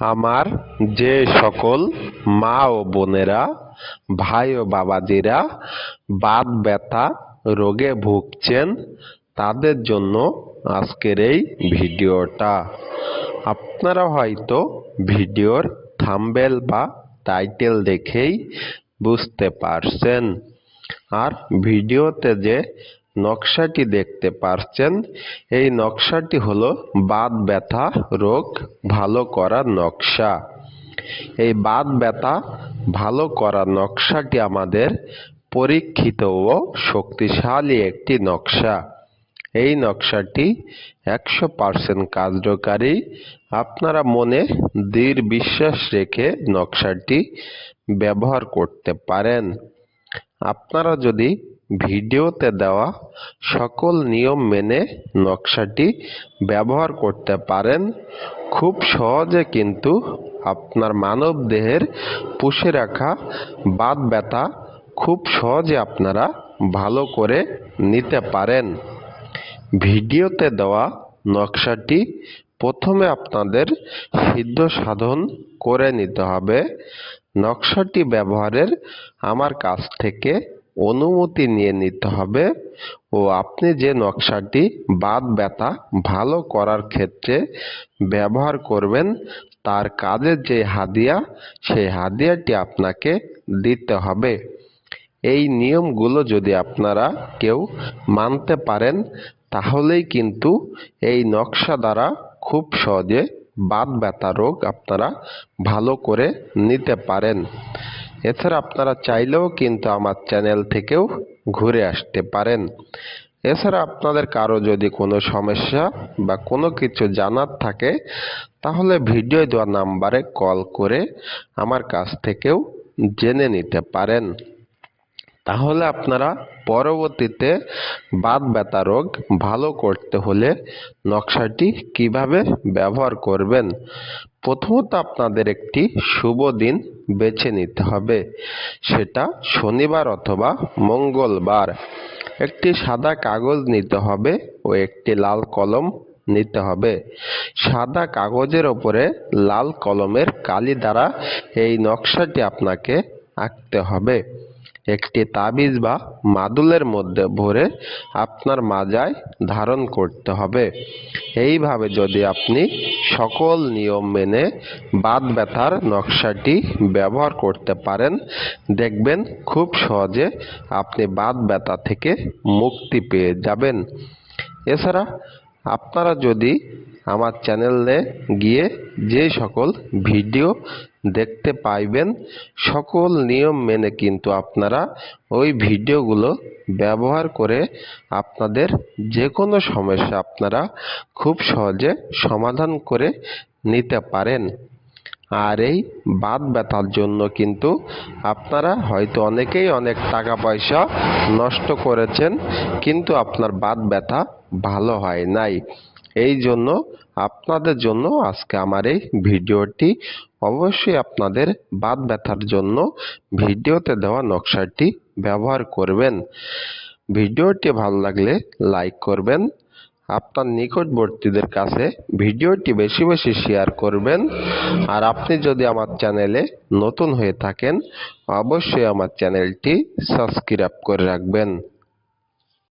আমার যে সকল মা ও বোনেরা, ভাই ও বাবাজিরা বাত ব্যথা রোগে ভুগছেন, তাদের জন্য আজকের এই ভিডিওটা। আপনারা হয়তো ভিডিওর থাম্বেল বা টাইটেল দেখেই বুঝতে পারছেন। আর ভিডিওতে যে নকশাটি দেখতে পারছেন। এই নকশাটি হলো বাত ব্যথা রোগ ভালো করার নকশা। এই বাত ব্যথা ভালো করার নকশাটি আমাদের পরীক্ষিত ও শক্তিশালী একটি নকশা। এই নকশাটি একশো পার্সেন্ট কার্যকারী। আপনারা মনে দৃঢ় বিশ্বাস রেখে নকশাটি ব্যবহার করতে পারেন। আপনারা যদি ভিডিওতে দেওয়া সকল নিয়ম মেনে নকশাটি ব্যবহার করতে পারেন। খুব সহজে কিন্তু আপনার মানব দেহের পুষে রাখা বাত ব্যথা খুব সহজে আপনারা ভালো করে নিতে পারেন। ভিডিওতে দেওয়া নকশাটি প্রথমে আপনাদের সিদ্ধ সাধন করে নিতে হবে। নকশাটি ব্যবহারের আমার কাছ থেকে অনুমতি নিয়ে নিতে হবে। ও আপনি যে নকশাটি বাদ ব্যথা ভালো করার ক্ষেত্রে ব্যবহার করবেন, তার কাজের যে হাদিয়া, সেই হাদিয়াটি আপনাকে দিতে হবে। এই নিয়মগুলো যদি আপনারা কেউ মানতে পারেন, তাহলেই কিন্তু এই নকশা দ্বারা খুব সহজে বাত ব্যথা রোগ আপনারা ভালো করে নিতে পারেন। এছাড়া আপনারা চাইলেও কিন্তু আমার চ্যানেল থেকেও ঘুরে আসতে পারেন। এছাড়া আপনাদের কারও যদি কোনো সমস্যা বা কোনো কিছু জানার থাকে, তাহলে ভিডিও দেওয়া নাম্বারে কল করে আমার কাছ থেকেও জেনে নিতে পারেন। তাহলে আপনারা পরবর্তীতে বাত ব্যথা রোগ ভালো করতে হলে নকশাটি কীভাবে ব্যবহার করবেন প্রথমত আপনাদের একটি শুভ দিন বেছে নিতে হবে। সেটা শনিবার অথবা মঙ্গলবার। একটি সাদা কাগজ নিতে হবে ও একটি লাল কলম নিতে হবে। সাদা কাগজের ওপরে লাল কলমের কালি দ্বারা এই নকশাটি আপনাকে আঁকতে হবে। একটি তাবিজ বা মাদুলের মধ্যে ভরে আপনার মাজায় ধারণ করতে হবে। এইভাবে যদি আপনি সকল নিয়ম মেনে বাদ ব্যথার নকশাটি ব্যবহার করতে পারেন, দেখবেন খুব সহজে আপনি বাদ ব্যথা থেকে মুক্তি পেয়ে যাবেন। এছাড়া আপনারা যদি আমার চ্যানেলে গিয়ে যে সকল ভিডিও দেখতে পাইবেন, সকল নিয়ম মেনে কিন্তু আপনারা ওই ভিডিওগুলো ব্যবহার করে আপনাদের যে কোনো সমস্যা আপনারা খুব সহজে সমাধান করে নিতে পারেন। আর এই বাদ ব্যথার জন্য কিন্তু আপনারা হয়তো অনেকেই অনেক টাকা পয়সা নষ্ট করেছেন, কিন্তু আপনার বাত ব্যথা ভালো হয় নাই। এই জন্য আপনাদের জন্য আজকে আমার এই ভিডিওটি অবশ্যই আপনাদের বাত ব্যথার জন্য ভিডিওতে দেওয়া নকশাটি ব্যবহার করবেন। ভিডিওটি ভালো লাগলে লাইক করবেন আপনার নিকটবর্তীদের কাছে ভিডিওটি বেশি বেশি শেয়ার করবেন। আর আপনি যদি আমার চ্যানেলে নতুন হয়ে থাকেন, অবশ্যই আমার চ্যানেলটি সাবস্ক্রাইব করে রাখবেন।